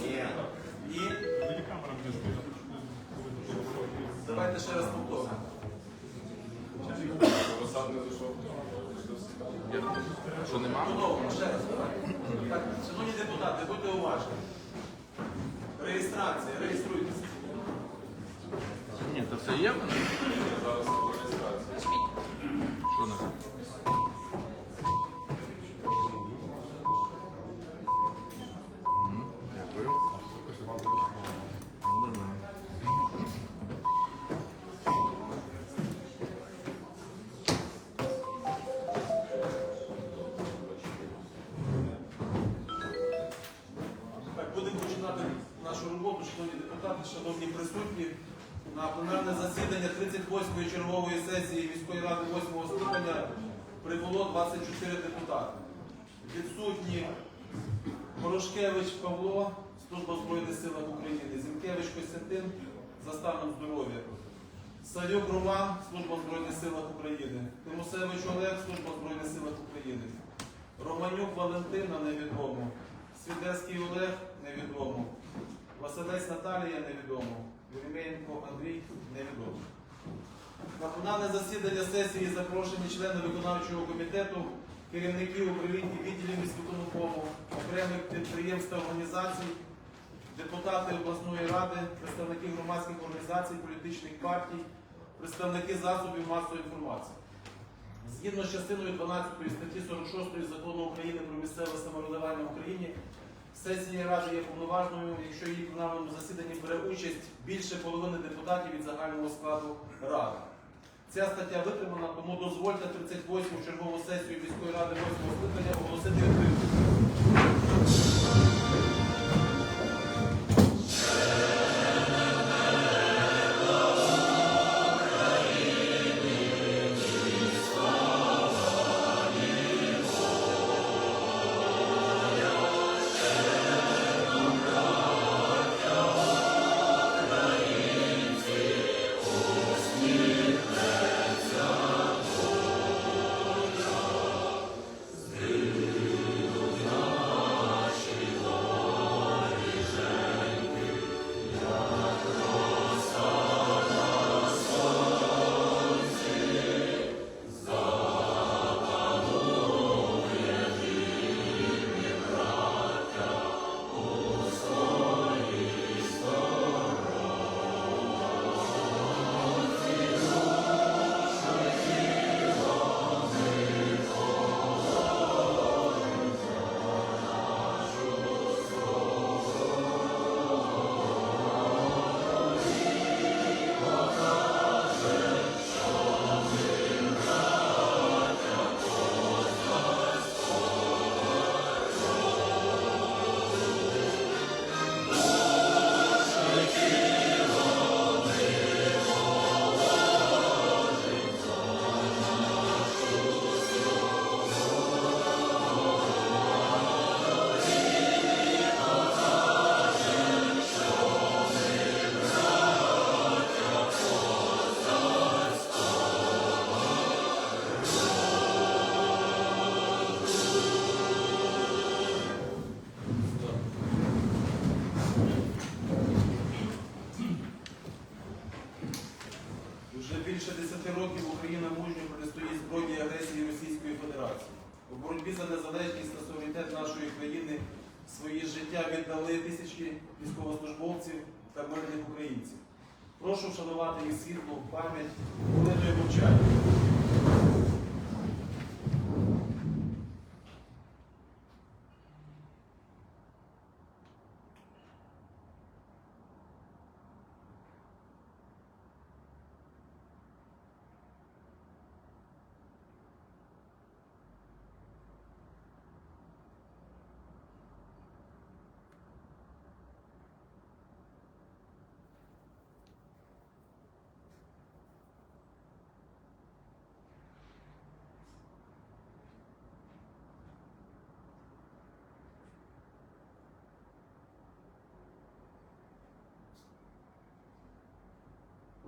Ні. Ні? Давайте ще раз повторимо. що нема? Повторимо, ще раз. Так, шановні депутати, будьте уважні. Реєстрація, реєструйтеся. Ні, то все є в мене? Що не 38-ї сесії міської ради 8-го скликання прибуло 24 депутати. Відсутні Порошкевич Павло, Служба Збройних силах України, Зінкевич Костянтин за станом здоров'я, Савюк Роман, Служба Збройних силах України, Тимосевич Олег, Служба Збройних силах України, Романюк Валентина невідомо, Свідецький Олег невідомо, Василець Наталія невідомо, Єремєєнко Андрій невідомо. На пленарне засідання сесії запрошені члени виконавчого комітету, керівники управлінь і відділів міськвиконкому, окремих підприємств та організацій, депутати обласної ради, представники громадських організацій, політичних партій, представники засобів масової інформації. Згідно з частиною 12 статті 46 закону України про місцеве самоврядування в Україні, сесія ради є повноважною, якщо її пленарному засіданні бере участь більше половини депутатів від загального складу ради. Ця стаття витримана, тому дозвольте 38-му чергову сесію міської ради 8 скликання оголосити відкритою.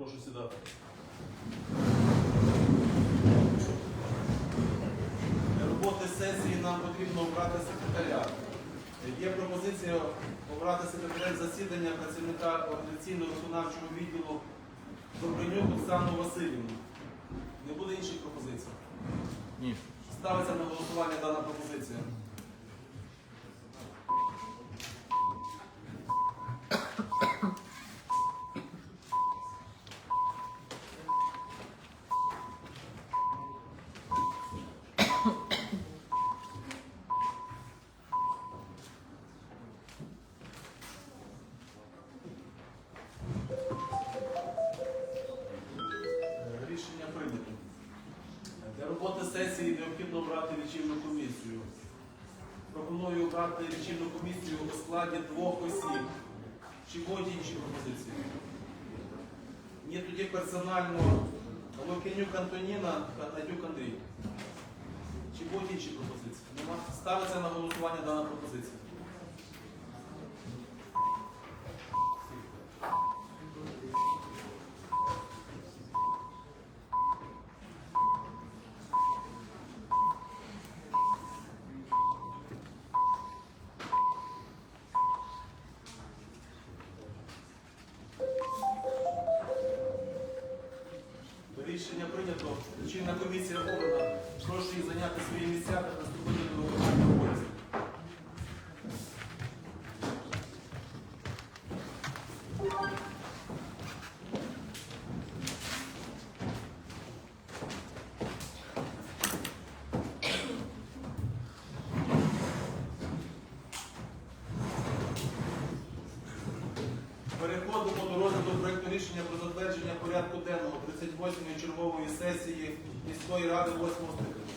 Прошу сідати. Для роботи сесії нам потрібно обрати секретаря. Є пропозиція обрати секретаря засідання працівника організаційного виконавчого відділу Добринюк Оксану Васильівну. Не буде інших пропозицій. Ні. Ставиться на голосування дана пропозиція. Обрати лічильну комісію у складі двох осіб. Чи будуть інші пропозиції? Ні, тоді персонально Лукенюк Антоніна та Надюк Андрій. Чи будуть інші пропозиції? Нема. Ставиться на голосування дана пропозиція. Рішення про затвердження порядку денного 38-ї чергової сесії міської ради 8 скликання.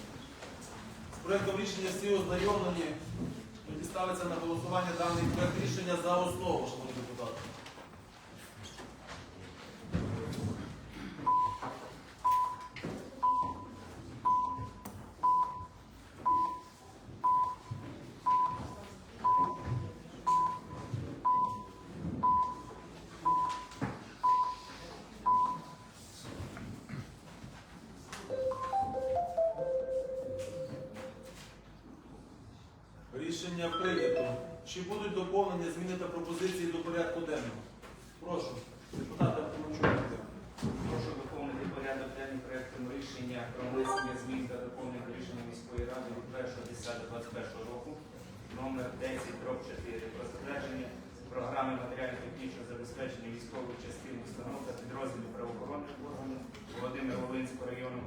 З проєктом рішення всі ознайомлені. Тоді ставиться на голосування даний проєкт рішення за основу, шановні депутати. Волинського району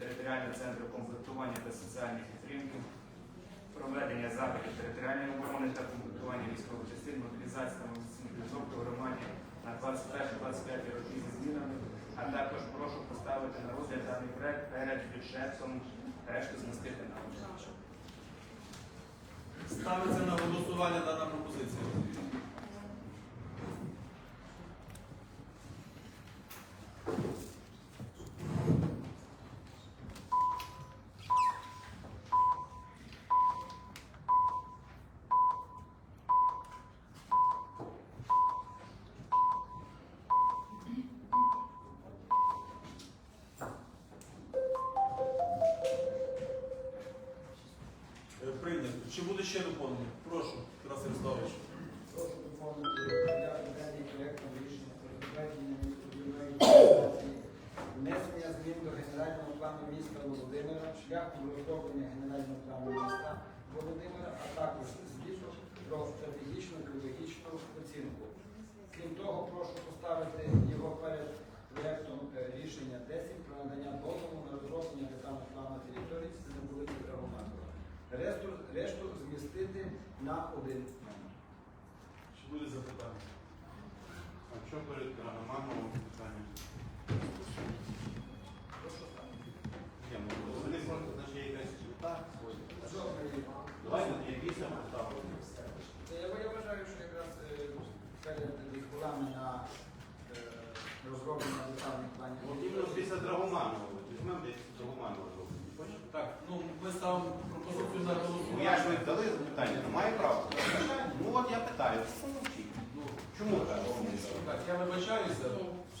територіального центру комплектування та соціальної підтримки, проведення заходів територіальної оборони та комплектування військових частин, мобілізації та мобілізаційних підготовки громаді на 21-25 роки зі змінами, а також прошу поставити на розгляд даний проект перед бюджетом решту змістити на. Ставиться на голосування дана пропозиція. Шляхом розроблення генерального плану міста Володимира, а також звіту про стратегічну екологічну оцінку. Крім того, прошу поставити його перед проєктом е, рішення 10 про надання дозволу на розроблення детального плану території вулиці Драгоматова. Решту, змістити на один номер. Чи буде запитання? А що перед Романовим питання? Давайте якісь там поставимо. Я, я вважаю, що якраз на розроблення детальних планів. От іменно після Драгоманова. Візьмемо десь Драгоманова зробимо. Так, ну ми ставимо пропозицію на Ну, голосування. Я ж ви дали запитання, має право. Ну от я питаю? Ну, Чому так? Так, я вибачаюся,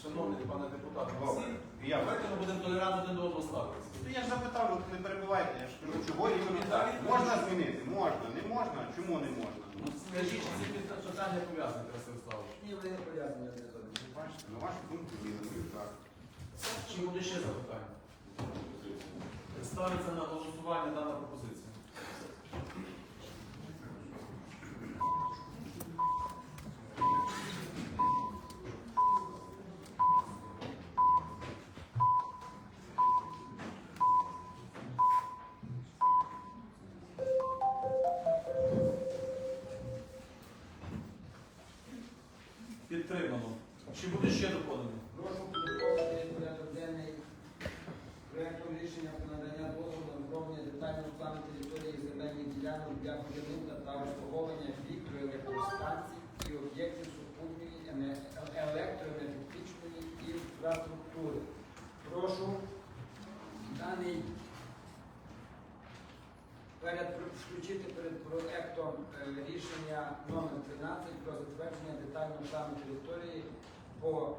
шановний пане депутат. Всі, давайте ми будемо толерантно до одного ставитися. Ну, я ж запитав, от не перебувайте, я ж кажу, чого іменно так. Можна змінити? Можна. Не можна? Чому не можна? Ну, Скажіть, чи це пит- питання пов'язане, Красив Славович? Ні, вони не пов'язані одне з одним. Бачите, на вашу думку я ну, так. Чи буде ще запитання? Ставиться на голосування дана пропозиція. Підтримано. Чи буде ще доповнення? Прошу підготовити порядок денний проєктом рішення про надання дозволу на розроблення детального плану території земельних ділянок для будівництва та обслуговування вікроелектростанцій і об'єктів супутньої ене- електроенергетичної інфраструктури. Прошу даний перед включити перед проектом е, рішення номер 13 про затвердження детального плану території по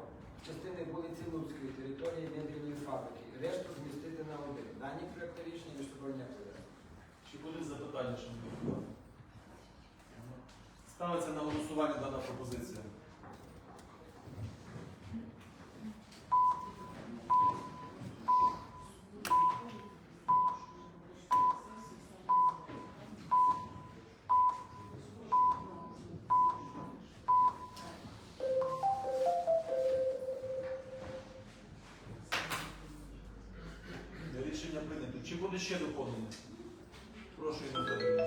частини вулиці Луцької території мебільної фабрики. Решту змістити на один. Дані проекти рішення між собою не пов'язані. Чи будуть запитання, шановні? Ставиться на голосування дана пропозиція. Буде ще доповнення? Прошу Інна Федорівна.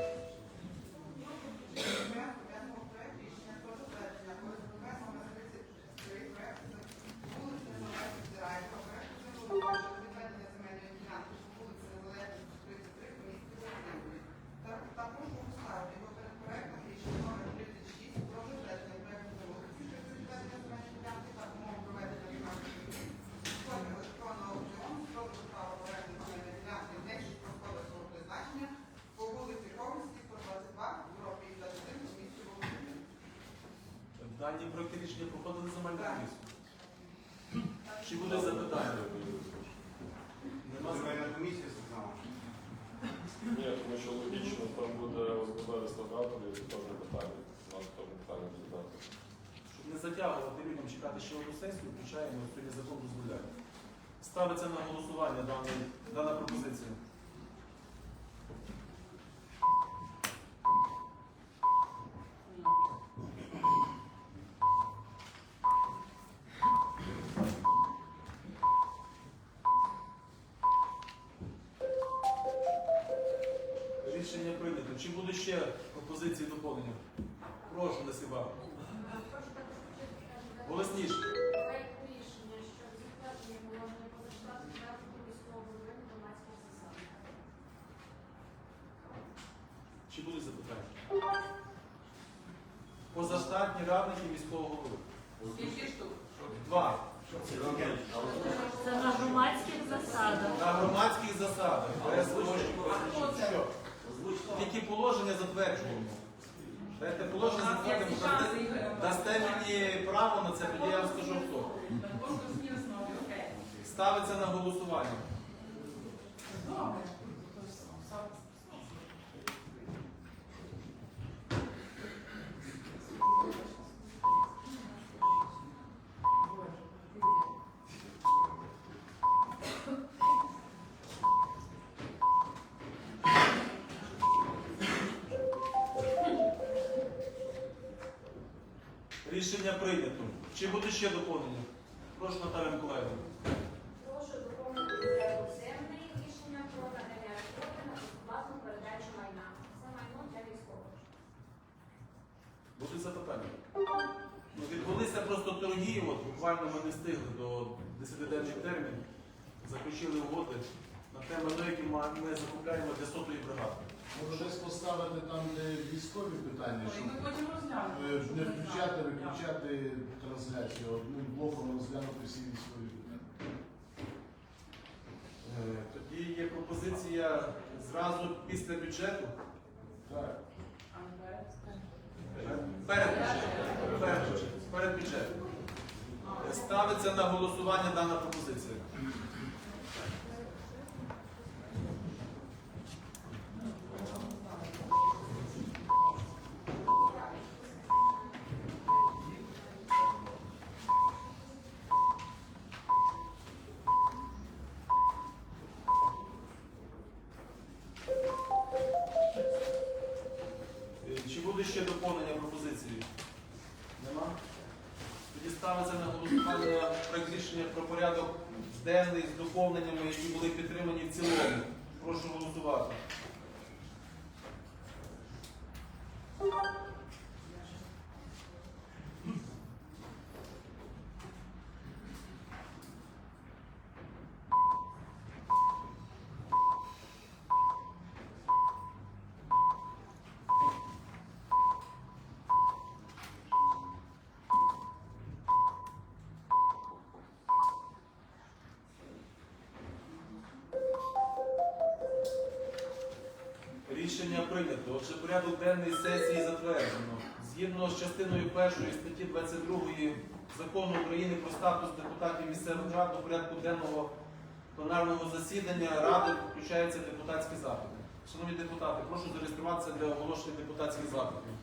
Також поставити його перед проектом рішення номер 36 про затвердження проекту землеустрою щодо відведення земельної ділянки та умов проведення виконавчих робіт. Форми електронного аукціону з продажу права оренди земельної ділянки не сільськогосподарського призначення по вулиці Ковальській, 122, бюро 51 у місті Володимир. Дані проекти рішення проходили земельну комісію. Чи буде запитання? Нема Ви запитань? на комісії? Ні, тому що логічно там буде господарство датори, і теж питання. У нас теж питання задати. Щоб не затягувати людям чекати ще одну сесію, включаємо сьогодні закон дозволяє. Ставиться на голосування дана пропозиція. Чи буде запитання? Позаштатні радники міського голови. Два. Це на громадських засадах. На громадських засадах. Тільки положення затверджуємо. Дайте положення затвердимо. дасте- мені право на це, тоді я вам скажу хто. Ставиться на голосування. Рішення прийнято. Чи буде ще доповнення? Прошу Наталя Миколаївна. Прошу доповнити порядок денний рішення про надання згоди на безоплатну передачу майна. Це майно для військових. Будуть запитання? Ну, відбулися просто торги, от буквально ми не встигли до 10-денних термінів. Заключили угоди на тему, які ми закупляємо для сотої бригади. Може щось поставити там, де військові питання, щоб Ми потім розглянемо. е, не включати, виключати трансляцію, одним блоком розглянути всі військові питання. Е, Тоді є пропозиція зразу після бюджету. Так. Перед бюджетом. Перед бюджетом. Перед бюджетом. Ставиться на голосування дана пропозиція. Отже, порядок денний сесії затверджено. Згідно з частиною першої статті 22 закону України про статус депутатів місцевих рад до порядку денного пленарного засідання ради включаються депутатські запити. Шановні депутати, прошу зареєструватися для оголошення депутатських запитів.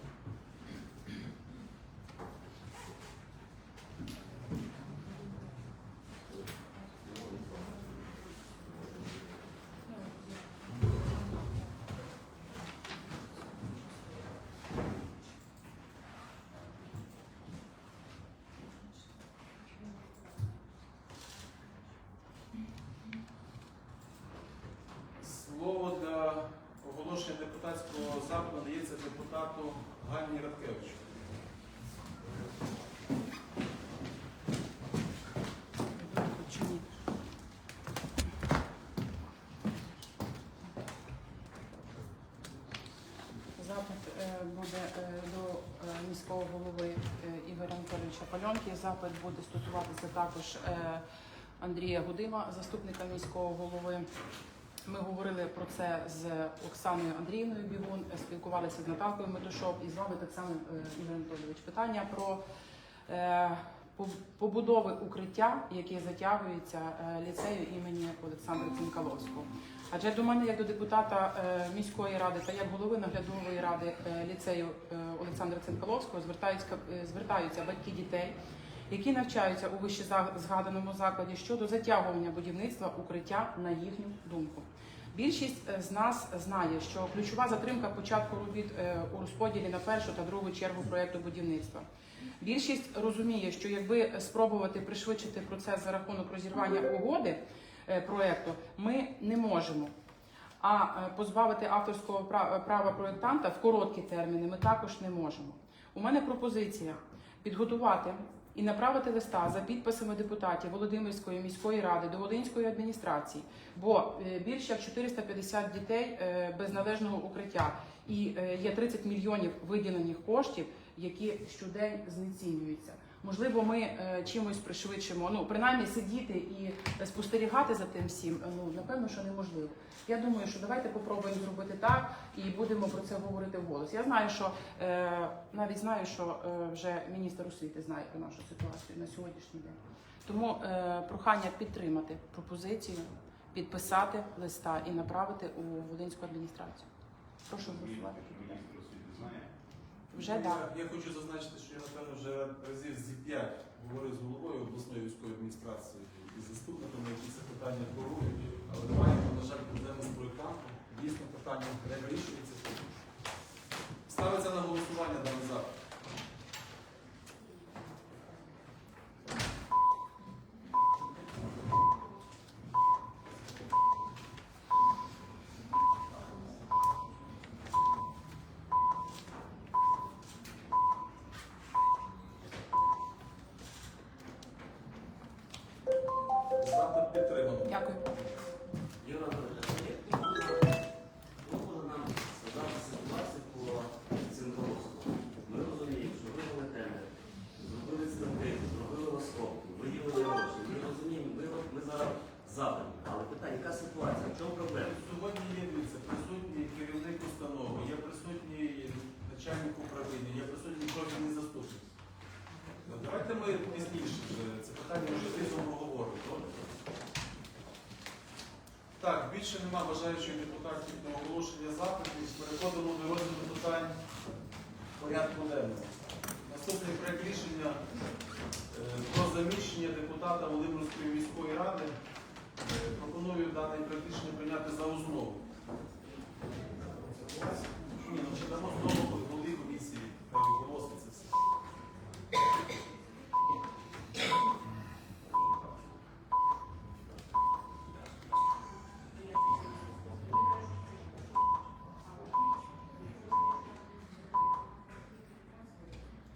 Слово для оголошення депутатського запиту надається депутату Ганні Радкевичу. Запит е, буде е, до е, міського голови е, Ігоря Анатолійовича Пальонки. Запит буде стосуватися також е, Андрія Гудима, заступника міського голови. Ми говорили про це з Оксаною Андріївною Бігун, спілкувалися з Наталкою Медушов і з вами так само е, Ігор Анатолійович. Питання про е, побудови укриття, яке затягується е, ліцею імені Олександра Цинкаловського. Адже до мене, як до депутата міської ради та як голови наглядової ради ліцею Олександра Цинкаловського звертаються, е, звертаються батьки дітей, які навчаються у вище згаданому закладі щодо затягування будівництва укриття на їхню думку. Більшість е, з нас знає, що ключова затримка початку робіт е, у розподілі на першу та другу чергу проекту будівництва. Більшість розуміє, що якби спробувати пришвидшити процес за рахунок розірвання угоди проекту, ми не можемо. А е, позбавити авторського пра- права проєктанта в короткі терміни ми також не можемо. У мене пропозиція підготувати і направити листа за підписами депутатів Володимирської міської ради до Волинської адміністрації, бо е, більше як 450 дітей е, без належного укриття і е, є 30 мільйонів виділених коштів, які щодень знецінюються. Можливо, ми е, чимось пришвидшимо. Ну принаймні сидіти і спостерігати за тим всім. е, Ну напевно, що неможливо. Я думаю, що давайте попробуємо зробити так і будемо про це говорити вголос. Я знаю, що е, навіть знаю, що е, вже міністр освіти знає про нашу ситуацію на сьогоднішній день. Тому е, прохання підтримати пропозицію, підписати листа і направити у Волинську адміністрацію. Прошу голосувати. Вже Я, так. я хочу зазначити, що я напевно вже разів зі п'ять говорив з головою обласної військової адміністрації і заступниками, які це питання керують, але маємо, на жаль, проблеми з проєктантом. Дійсно, питання не вирішується. Ставиться на голосування даний запит. Більше нема бажаючих депутатів на оголошення запитів. Переходимо до розгляду питань порядку денного. Наступний проект рішення е, про заміщення депутата Володимирської міської ради. Е, Пропоную даний рішення прийняти за основу. Ні, ну чи дамо знову голові комісії, хай оголоситься все.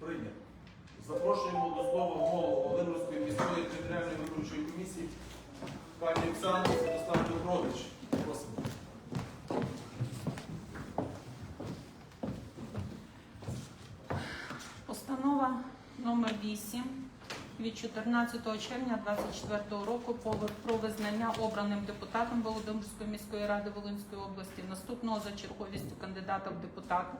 Прийнято. Запрошуємо до слова голову Володимирської міської територіальної виборчої комісії пані Оксану Святослав Петрович. Просимо. Постанова номер 8 від 14 червня 2024 року про визнання обраним депутатом Володимирської міської ради Волинської області. Наступного за черговістю кандидата в депутати.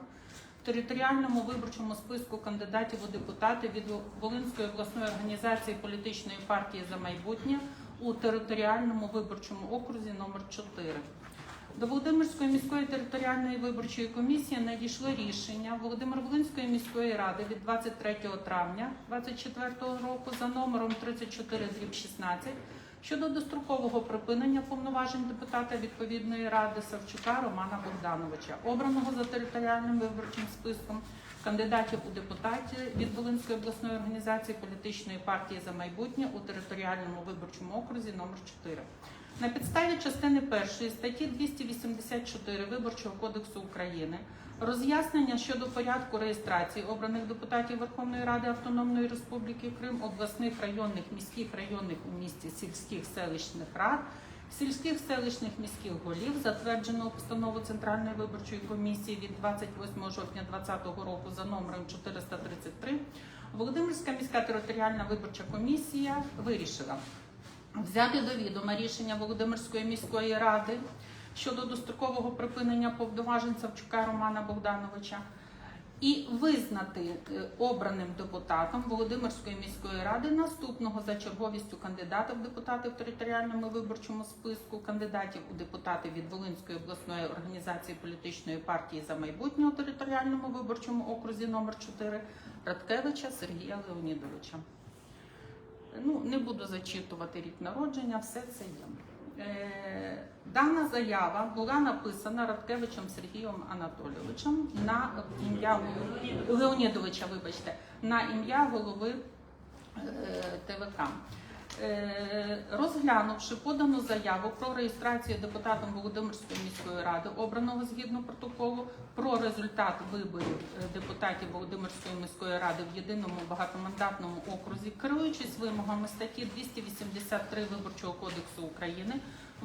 В територіальному виборчому списку кандидатів у депутати від Волинської обласної організації політичної партії за майбутнє у територіальному виборчому окрузі номер 4 до Володимирської міської територіальної виборчої комісії надійшло рішення Володимир-Волинської міської ради від 23 травня 2024 року за номером 34 16 щодо дострокового припинення повноважень депутата відповідної ради Савчука Романа Богдановича, обраного за територіальним виборчим списком кандидатів у депутаті від Волинської обласної організації політичної партії за майбутнє у територіальному виборчому окрузі номер 4 на підставі частини першої статті 284 Виборчого кодексу України роз'яснення щодо порядку реєстрації обраних депутатів Верховної Ради Автономної Республіки Крим, обласних районних, міських районних у місті сільських селищних рад, сільських селищних міських голів, затвердженого постанову Центральної виборчої комісії від 28 жовтня 2020 року за номером 433, Володимирська міська територіальна виборча комісія вирішила взяти до відома рішення Володимирської міської ради щодо дострокового припинення повноважень Савчука Романа Богдановича і визнати е, обраним депутатом Володимирської міської ради наступного за черговістю кандидата в депутати в територіальному виборчому списку кандидатів у депутати від Волинської обласної організації політичної партії за майбутнє у територіальному виборчому окрузі номер 4 Радкевича Сергія Леонідовича. Ну, не буду зачитувати рік народження, все це є. Е, дана заява була написана Радкевичем Сергієм Анатолійовичем на ім'я Леонідовича, вибачте, на ім'я голови е, ТВК. Е, Розглянувши подану заяву про реєстрацію депутатом Володимирської міської ради, обраного згідно протоколу про результат виборів е, депутатів Володимирської міської ради в єдиному багатомандатному окрузі, керуючись вимогами статті 283 Виборчого кодексу України,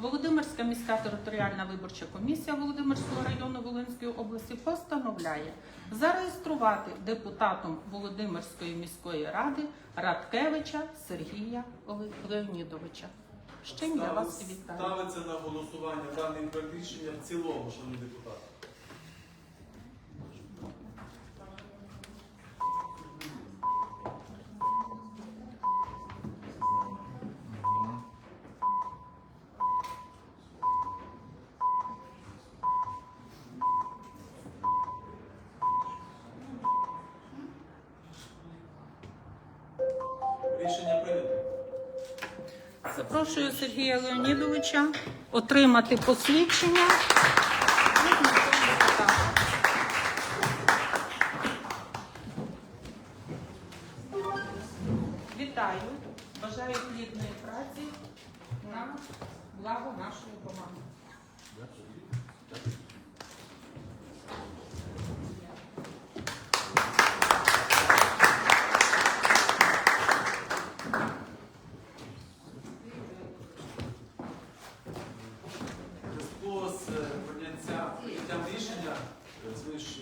Володимирська міська територіальна виборча комісія Володимирського району Волинської області постановляє зареєструвати депутатом Володимирської міської ради Радкевича Сергія Леонідовича. З чим я вас вітаю. Ставиться на голосування даний проект рішення в цілому, шановні депутати. Запрошую Сергія Леонідовича отримати посвідчення.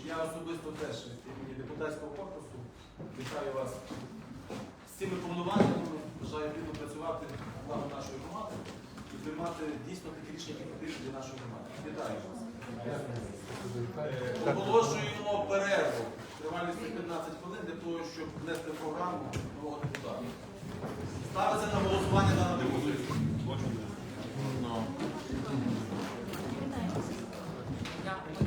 Я особисто теж від імені депутатського корпусу вітаю вас з цими повноваженнями, бажаю плідно працювати на благо нашої громади і приймати дійсно такі рішення, які потрібні для нашої громади. Вітаю вас. Е, оголошуємо перерву тривалістю 15 хвилин для того, щоб внести програму нового депутата. Ставиться на голосування на депутатів. No.